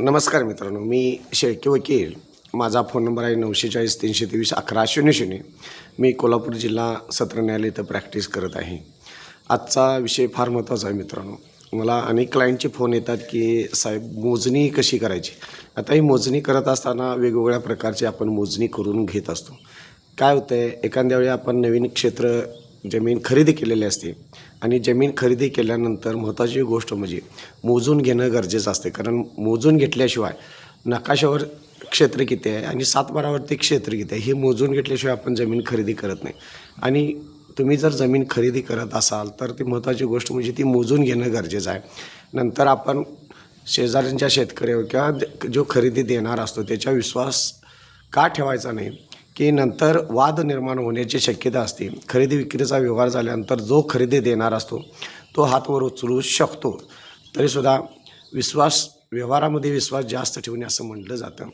नमस्कार मित्रांनो मी शेळके वकील. माझा फोन नंबर आहे नऊशे चाळीस तीनशे तेवीस अकरा शून्य शून्य. मी कोल्हापूर जिल्हा सत्र न्यायालय इथं प्रॅक्टिस करत आहे. आजचा विषय फार महत्त्वाचा आहे मित्रांनो. मला अनेक क्लायंटचे फोन येतात की साहेब मोजणी कशी करायची? आता ही मोजणी करत असताना वेगवेगळ्या प्रकारची आपण मोजणी करून घेत असतो. काय होतं आहे एखाद्या वेळी आपण नवीन क्षेत्र जमीन खरेदी केलेली असते. आणि जमीन खरेदी केल्यानंतर महत्त्वाची गोष्ट म्हणजे मोजून घेणं गरजेचं असते. कारण मोजून घेतल्याशिवाय नकाशावर क्षेत्र किती आहे आणि सातबारावरती क्षेत्र किती आहे हे मोजून घेतल्याशिवाय आपण जमीन खरेदी करत नाही. आणि तुम्ही जर जमीन खरेदी करत असाल तर ती महत्त्वाची गोष्ट म्हणजे ती मोजून घेणं गरजेचं आहे. नंतर आपण शेजाऱ्यांच्या शेतकऱ्यावर किंवा जो खरेदी देणार असतो त्याच्या विश्वास का ठेवायचा नाही? की नंतर वाद निर्माण होण्याची शक्यता असते. खरेदी विक्रीचा व्यवहार झाल्यानंतर जो खरेदी देणार असतो तो हातवर उचलू शकतो. तरीसुद्धा विश्वास व्यवहारामध्ये विश्वास जास्त ठेवणे असं म्हटलं जातं.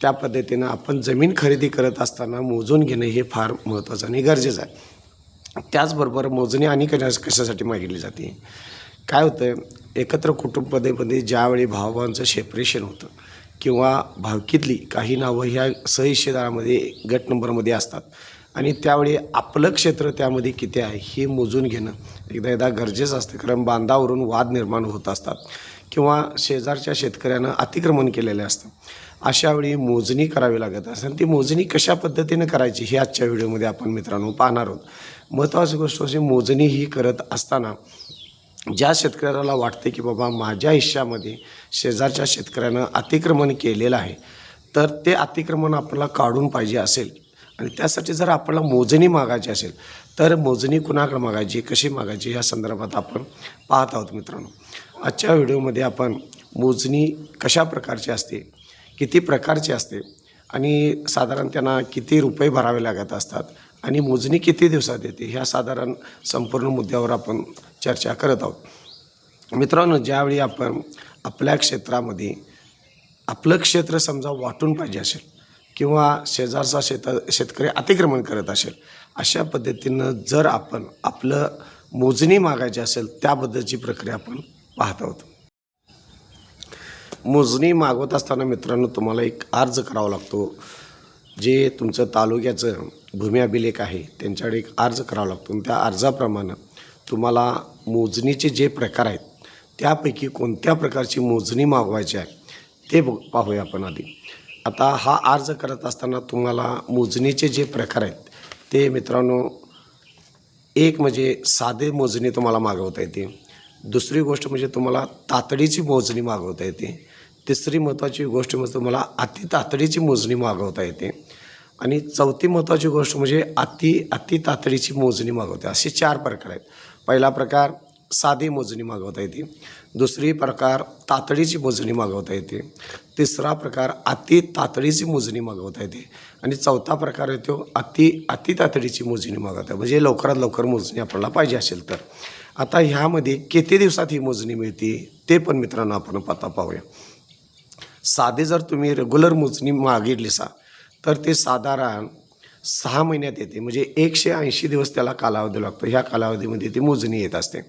त्या पद्धतीनं आपण जमीन खरेदी करत असताना मोजून घेणं हे फार महत्त्वाचं आणि गरजेचं आहे. त्याचबरोबर मोजणी आणि कशा कशासाठी मागितली जाते? काय होतं? एकत्र कुटुंब ज्यावेळी भावभावांचं सेपरेशन होतं किंवा भावकीतली काही नावं ह्या सहिष्येदारामध्ये गट नंबरमध्ये असतात. आणि त्यावेळी आपलं क्षेत्र त्यामध्ये किती आहे हे मोजून घेणं एकदा एकदा गरजेचं असतं. कारण बांधावरून वाद निर्माण होत असतात किंवा शेजारच्या शेतकऱ्यानं अतिक्रमण केलेलं असतं. अशावेळी मोजणी करावी लागत असते. आणि ती मोजणी कशा पद्धतीनं करायची हे आजच्या व्हिडिओमध्ये आपण मित्रांनो पाहणार आहोत. महत्त्वाची गोष्ट अशी मोजणी ही करत असताना ज्या शेतकऱ्याला वाटते की बाबा माझ्या हिश्श्यामध्ये शेजारच्या शेतकऱ्यानं अतिक्रमण केलेलं आहे तर ते अतिक्रमण आपल्याला काढून पाहिजे असेल. आणि त्यासाठी जर आपल्याला मोजणी मागायची असेल तर मोजणी कुणाकडे मागायची कशी मागायची या संदर्भात आपण पाहत आहोत मित्रांनो. आजच्या व्हिडिओमध्ये आपण मोजणी कशा प्रकारची असते किती प्रकारची असते आणि साधारण त्यांना किती रुपये भरावे लागत असतात आणि मोजणी किती दिवसात येते ह्या साधारण संपूर्ण मुद्द्यावर आपण चर्चा करत आहोत. मित्रांनो ज्यावेळी आपण आपल्या क्षेत्रामध्ये आपलं क्षेत्र समजा वाटून पाहिजे असेल किंवा शेजारचा शेत शेतकरी अतिक्रमण करत असेल अशा पद्धतीनं जर आपण आपलं मोजणी मागायची असेल त्याबद्दलची प्रक्रिया आपण पाहत आहोत. मोजणी मागवत असताना मित्रांनो तुम्हाला एक अर्ज करावा लागतो. जे तुमचं तालुक्याचं भूमी अभिलेख आहे त्यांच्याकडे एक अर्ज करावा लागतो. त्या अर्जाप्रमाणे तुम्हाला मोजणीचे जे प्रकार आहेत त्यापैकी कोणत्या प्रकारची मोजणी मागवायची आहे ते बघ पाहूया आपण आधी. आता हा अर्ज करत असताना तुम्हाला मोजणीचे जे प्रकार आहेत ते मित्रांनो एक म्हणजे साधे मोजणी तुम्हाला मागवता येते. दुसरी गोष्ट म्हणजे तुम्हाला तातडीची मोजणी मागवता येते. तिसरी महत्त्वाची गोष्ट म्हणजे तुम्हाला अति तातडीची मोजणी मागवता येते. आणि चौथी महत्त्वाची गोष्ट म्हणजे अति अति तातडीची मोजणी मागवते. असे चार प्रकार आहेत. पहिला प्रकार साधी मोजणी मागवता येते. दुसरी प्रकार तातडीची मोजणी मागवता येते. तिसरा प्रकार अति तातडीची मोजणी मागवता येते. आणि चौथा प्रकार येतो अति अति तातडीची मोजणी मागवता म्हणजे लवकरात लवकर मोजणी आपल्याला पाहिजे असेल तर. आता ह्यामध्ये किती दिवसात ही मोजणी मिळते ते पण मित्रांनो आपण पाहता पाहूया. साधे जर तुम्ही रेग्युलर मोजणी मागितली सा तर ते साधारण सहा महिन्यात येते. म्हणजे एकशे ऐंशी दिवस त्याला कालावधी लागतो. ह्या कालावधीमध्ये ती मोजणी येत असते.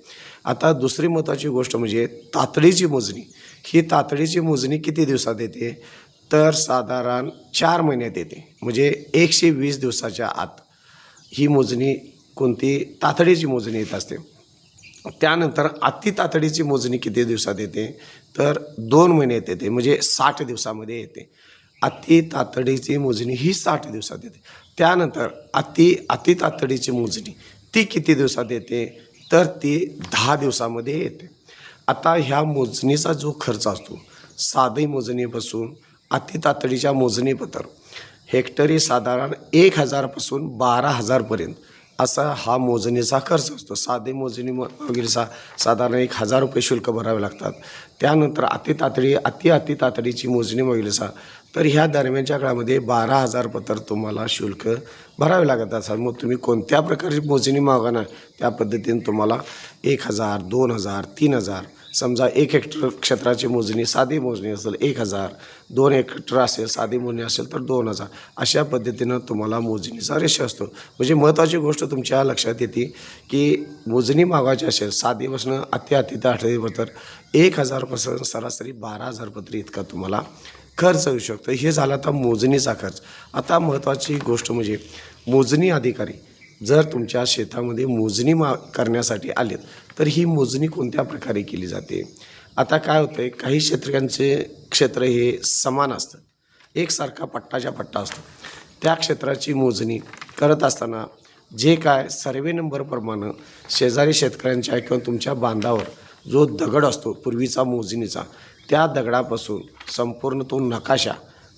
आता दुसरी महत्त्वाची गोष्ट म्हणजे तातडीची मोजणी. ही तातडीची मोजणी किती दिवसात येते? तर साधारण चार महिन्यात येते. म्हणजे एकशे वीस दिवसाच्या आत ही मोजणी कोणती? तातडीची मोजणी येत असते. त्यानंतर अति तातडीची मोजणी किती दिवसात येते? तर दोन महिन्यात येते. म्हणजे साठ दिवसामध्ये येते. अति तातडीची मोजणी ही साठ दिवसात येते. त्यानंतर अति अति तातडीची मोजणी ती किती दिवसात येते? तर ती दहा दिवसामध्ये येते. आता ह्या मोजणीचा जो खर्च असतो साधी मोजणीपासून अति तातडीच्या मोजणीपत्र हेक्टरी साधारण एक हजारपासून बारा हजारपर्यंत असा हा मोजणीचा खर्च असतो. साधे मोजणी म- वगैरे सा साधारण एक हजार रुपये शुल्क भरावे लागतात. त्यानंतर अति तातडी अति अति तातडीची मोजणी वगैरे सा तर ह्या दरम्यानच्या काळामध्ये बारा हजार पत्र तुम्हाला शुल्क भरावे लागत असाल. मग तुम्ही कोणत्या प्रकारची मोजणी मागणार? त्या पद्धतीने तुम्हाला एक हजार दोन हजार तीन हजार समजा एक हेक्टर क्षेत्राची मोजणी साधी मोजणी असेल एक हजार दोन हेक्टर असेल साधी मोजणी असेल तर दोन हजार. अशा पद्धतीनं तुम्हाला मोजणीचा रेश असतो. म्हणजे महत्त्वाची गोष्ट तुमच्या लक्षात येते की मोजणी मागायची असेल साधीपासून अति अति ते आठवडी एक हजारपासून सरासरी बारा हजार पत्री इतका तुम्हाला खर्च होऊ शकतो. हे झाला आता मोजणीचा खर्च. आता महत्त्वाची गोष्ट म्हणजे मोजणी अधिकारी जर तुमच्या शेतामध्ये मोजणी मा करण्यासाठी आलेत तर ही मोजणी कोणत्या प्रकारे केली जाते? आता काय होतं आहे काही शेतकऱ्यांचे क्षेत्र हे समान असतं एकसारखा पट्टाच्या पट्टा असतो. त्या क्षेत्राची मोजणी करत असताना जे काय सर्वे नंबरप्रमाणे शेजारी शेतकऱ्यांच्या किंवा तुमच्या बांधावर जो दगड असतो पूर्वीचा मोजणीचा त्या दगडापासून संपूर्ण तो नकाशा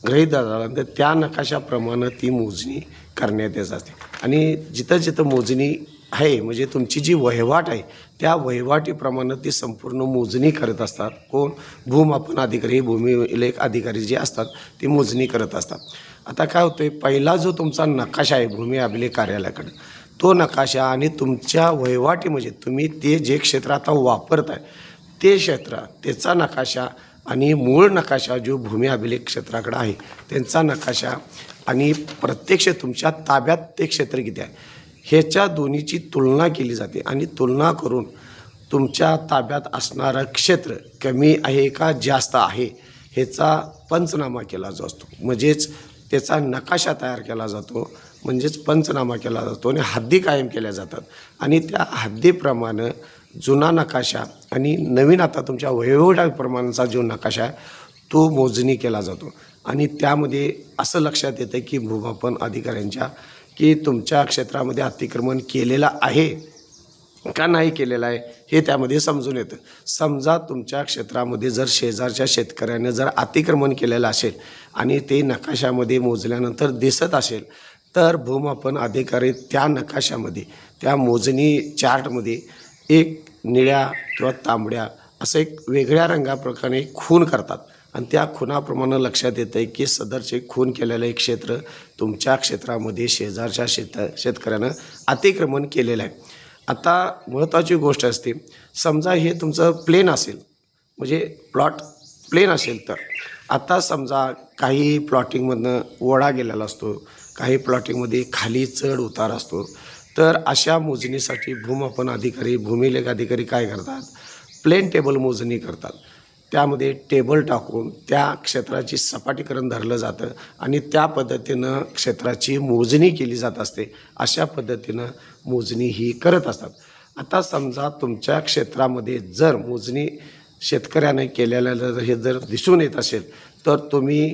गृहीत झाल्यानंतर त्या नकाशाप्रमाणे ती मोजणी करण्यात येत असते. आणि जिथं जिथं मोजणी आहे म्हणजे तुमची जी वहिवाट आहे त्या वहिवाटीप्रमाणे ती संपूर्ण मोजणी करत असतात. कोण? भूमापन अधिकारी भूमिलेख अधिकारी जे असतात ते मोजणी करत असतात. आता काय होतं आहे पहिला जो तुमचा नकाशा आहे भूमी अभिलेख कार्यालयाकडं तो नकाशा आणि तुमच्या वहिवाटी म्हणजे तुम्ही ते जे क्षेत्र आता वापरताय ते क्षेत्र त्याचा नकाशा आणि मूळ नकाशा जो भूमी अभिलेख क्षेत्राकडे आहे त्यांचा नकाशा आणि प्रत्यक्ष तुमच्या ताब्यात ते क्षेत्र किती आहे ह्याच्या दोन्हीची तुलना केली जाते. आणि तुलना करून तुमच्या ताब्यात असणारं क्षेत्र कमी आहे का जास्त आहे ह्याचा पंचनामा केला जातो. म्हणजेच त्याचा नकाशा तयार केला जातो. म्हणजेच पंचनामा केला जातो आणि हद्दी कायम केल्या जातात. आणि त्या हद्दीप्रमाणे जुना नकाशा आणि नवीन आता तुमच्या वयोगटाप्रमाणेचा जो नकाशा आहे तो मोजणी केला जातो. आणि त्यामध्ये असं लक्षात येतं की भूमापन अधिकाऱ्यांच्या की तुमच्या क्षेत्रामध्ये अतिक्रमण केलेलं आहे का नाही केलेलं आहे हे त्यामध्ये समजून येतं. समजा तुमच्या क्षेत्रामध्ये जर शेजारच्या शेतकऱ्यानं जर अतिक्रमण केलेलं असेल आणि ते नकाशामध्ये मोजल्यानंतर दिसत असेल तर भूमापन अधिकारी त्या नकाशामध्ये त्या मोजणी चार्टमध्ये एक निळ्या किंवा तांबड्या असं एक वेगळ्या रंगाप्रकारे खून करतात. आणि त्या खुनाप्रमाणे लक्षात येतं आहे की सदरचे खून केलेलं एक क्षेत्र तुमच्या क्षेत्रामध्ये शेजारच्या शेत शेतकऱ्यानं अतिक्रमण केलेलं आहे. आता महत्त्वाची गोष्ट असते समजा हे तुमचं प्लेन असेल म्हणजे प्लॉट प्लेन असेल तर. आता समजा काही प्लॉटिंगमधनं ओढा गेलेला असतो काही प्लॉटिंगमध्ये खाली चढ उतार असतो. तर अशा मोजणीसाठी भूमापन अधिकारी भूमिलेख अधिकारी काय करतात? प्लेन टेबल मोजणी करतात. त्यामध्ये टेबल टाकून त्या क्षेत्राची सपाटीकरण धरलं जातं आणि त्या पद्धतीनं क्षेत्राची मोजणी केली जात असते. अशा पद्धतीनं मोजणी ही करत असतात. आता समजा तुमच्या क्षेत्रामध्ये जर मोजणी शेतकऱ्याने केलेल्या जर हे जर दिसून येत असेल तर तुम्ही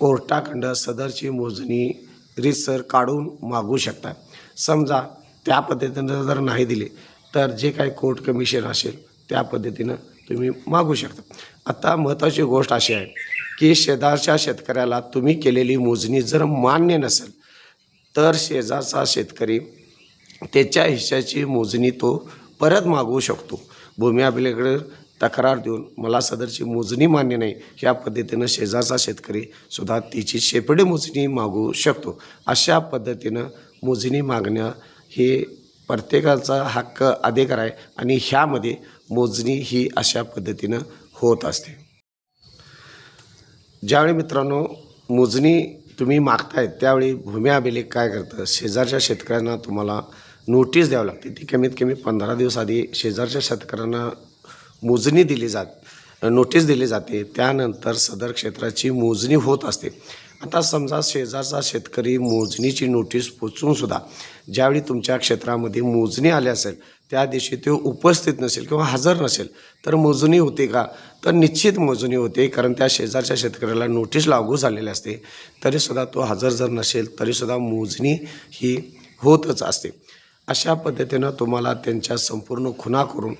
कोर्टाखंड सदरची मोजणी रीतसर काढून मागू शकता समजा त्या पद्धतीनं जर नाही दिले तर जे काही कोर्ट कमिशन असेल त्या पद्धतीनं तुम्ही मागू शकता. आता महत्त्वाची गोष्ट अशी आहे की शेजारच्या शेतकऱ्याला तुम्ही केलेली मोजणी जर मान्य नसेल तर शेजारचा शेतकरी त्याच्या हिश्श्याची मोजणी तो परत मागवू शकतो. भूमी आपल्याकडे तक्रार देऊन मला सदरची मोजणी मान्य नाही ह्या पद्धतीनं शेजारचा शेतकरी सुद्धा तिची शेपडी मोजणी मागू शकतो. अशा पद्धतीनं मोजणी मागणं हे प्रत्येकाचा हक्क अधिकार आहे आणि ह्यामध्ये मोजणी ही अशा पद्धतीनं होत असते. ज्यावेळी मित्रांनो मोजणी तुम्ही मागताय त्यावेळी भूमी अभिलेख काय करतं? शेजारच्या शेतकऱ्यांना तुम्हाला नोटीस द्यावी लागते. ती कमीत कमी पंधरा दिवस आधी शेजारच्या शेतकऱ्यांना मोजणी दिली जात नोटीस दिली जाते. त्यानंतर सदर क्षेत्राची मोजणी होत असते. आता समजा शेजारचा शेतकरी मोजणीची नोटीस पोचून सुद्धा ज्यावेळी तुमच्या क्षेत्रामध्ये मोजणी आली असेल त्या दिवशी तो उपस्थित नसेल किंवा हजर नसेल तर मोजणी होते का? तर निश्चित मोजणी होते कारण त्या शेजारच्या शेतकऱ्याला नोटीस लागू झालेली असते. तरीसुद्धा तो हजर जर नसेल तरीसुद्धा मोजणी ही होतच असते. अशा पद्धतीनं तुम्हाला त्यांच्या संपूर्ण खुना करून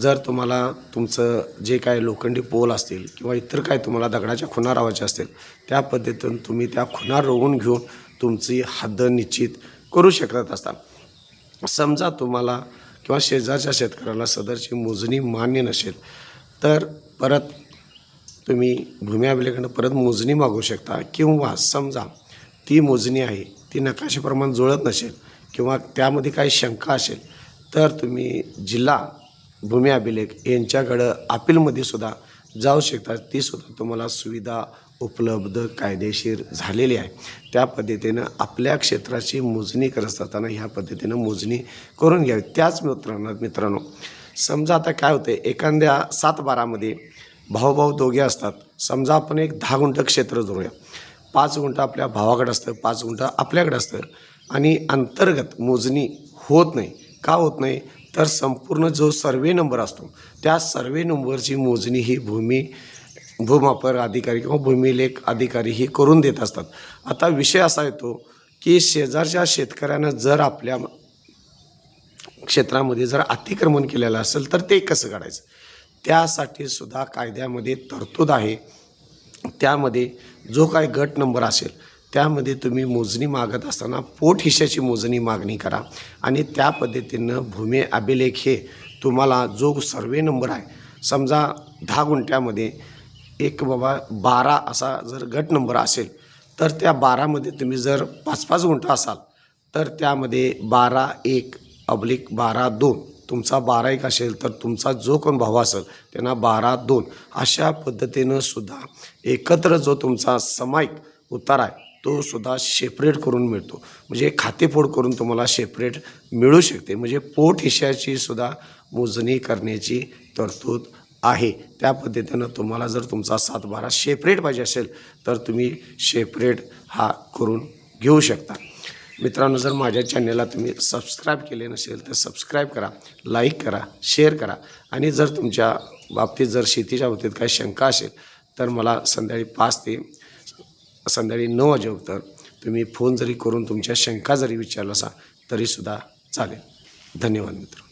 जर तुम्हाला तुमचं जे काय लोखंडी पोल असतील किंवा इतर काय तुम्हाला दगडाच्या खुणा रावायच्या असतील त्या पद्धतीनं तुम्ही त्या खुणा रोवून घेऊन तुमची हद्द निश्चित करू शकत असता. समजा तुम्हाला किंवा शेजारच्या शेतकऱ्याला सदरची मोजणी मान्य नसेल तर परत तुम्ही भूमी अभिलेखाकडं परत मोजणी मागू शकता किंवा समजा ती मोजणी आहे ती नकाशाप्रमाणे जुळत नसेल किंवा त्यामध्ये काही शंका असेल तर तुम्ही जिल्हा भूमी अभिलेख यांच्याकडं अपीलमध्ये सुद्धा जाऊ शकतात. ती सुद्धा तुम्हाला सुविधा उपलब्ध कायदेशीर झालेली आहे. त्या पद्धतीनं आपल्या क्षेत्राची मोजणी करत असताना ह्या पद्धतीनं मोजणी करून घ्यावी. त्याच मित्रांनो मित्रांनो समजा आता काय होतं एखाद्या सात बारामध्ये भाऊभाऊ दोघे असतात. समजा आपण एक दहा गुंठ क्षेत्र धरूया. पाच गुंठ आपल्या भावाकडे असतं पाच गुंठ आपल्याकडे असतं. आणि अंतर्गत मोजणी होत नाही. का होत नाही? तर संपूर्ण जो सर्वे नंबर असतो त्या सर्वे नंबरची मोजणी ही भूमी भूमापर अधिकारी किंवा भूमिलेख अधिकारी ही करून देत असतात. आता विषय असा येतो की शेजारच्या शेतकऱ्यानं जर आपल्या क्षेत्रामध्ये जर अतिक्रमण केलेलं असेल तर ते कसं काढायचं? त्यासाठी सुद्धा कायद्यामध्ये तरतूद आहे. त्यामध्ये जो काय गट नंबर असेल त्यामध्ये तुम्ही मोजणी मागत असताना पोट हिश्श्याची मोजणी मागणी करा. आणि त्या पद्धतीनं भूमी अभिलेख हे तुम्हाला जो सर्वे नंबर आहे समजा दहा गुंठ्यामध्ये एक बाबा बारा असा जर गट नंबर असेल तर त्या बारामध्ये तुम्ही जर पाच पाच गुंठा असाल तर त्यामध्ये बारा एक अब्लिक बारा दोन तुमचा बारा एक असेल तर तुमचा जो कोण भाव असेल त्यांना बारा दोन अशा पद्धतीनं सुद्धा एकत्र जो तुमचा समायिक उतार आहे तो सुद्धा सेपरेट करून मिळतो. म्हणजे खातेफोड करून तुम्हाला सेपरेट मिळू शकते. म्हणजे पोट हिश्श्याची सुद्धा मोजणी करण्याची तरतूद आहे. त्या पद्धतीनं तुम्हाला जर तुमचा सातबारा सेपरेट पाहिजे असेल तर तुम्ही सेपरेट हा करून घेऊ शकता. मित्रांनो जर माझ्या चॅनेलला तुम्ही सबस्क्राईब केले नसेल तर सबस्क्राईब करा लाईक करा शेअर करा. आणि जर तुमच्या बाबतीत जर शेतीच्या बाबतीत काही शंका असेल तर मला संध्याकाळी पाच ते संध्याकाळी नऊ वाजेपर्यंत तुम्ही फोन जरी करून तुमच्या शंका जरी विचारला असा तरीसुद्धा चालेल. धन्यवाद मित्र.